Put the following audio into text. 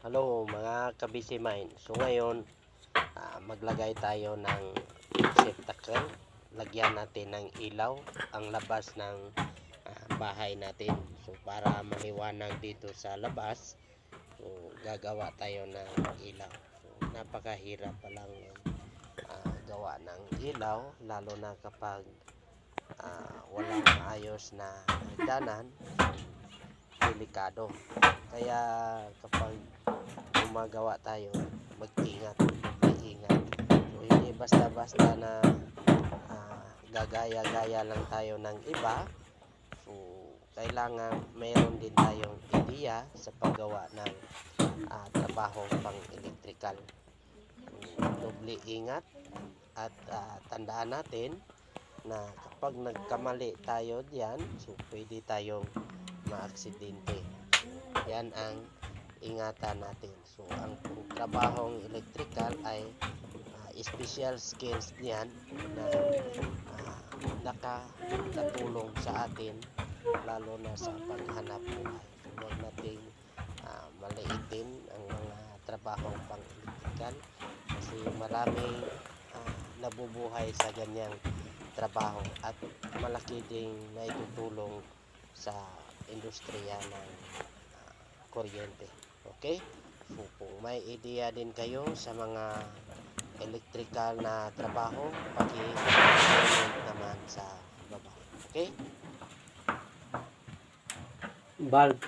Hello mga kabisi mine. So ngayon, ah, maglagay tayo ng septacle. Lagyan natin ng ilaw ang labas ng ah, bahay natin. So para maliwanag dito sa labas, so gagawa tayo ng ilaw. So napakahirap pa lang ah, gawa ng ilaw lalo na kapag ah, walang maayos na hagdanan delikado. Kaya kapag gumagawa tayo, mag-ingat, mag-ingat. So, hindi basta-basta na ah, gagaya-gaya lang tayo ng iba. So, kailangan mayroon din tayong ideya sa paggawa ng ah, trabaho pang electrical. So, doble ingat at ah, tandaan natin na kapag nagkamali tayo diyan, so pwede tayong maaksidente. Yan ang ingatan natin. So, ang trabahong electrical ay ah, special skills niyan na ah, nakatulong sa atin lalo na sa paghanap buhay. So, huwag nating ah, maliitin ang mga trabahong pang electrical kasi maraming ah, nabubuhay sa ganyang trabaho at malaki ding naitutulong sa industriya ng ah, kuryente. Okay? So, kung may ideya din kayo sa mga electrical na trabaho, paki-comment naman sa baba. Okay? Bulb.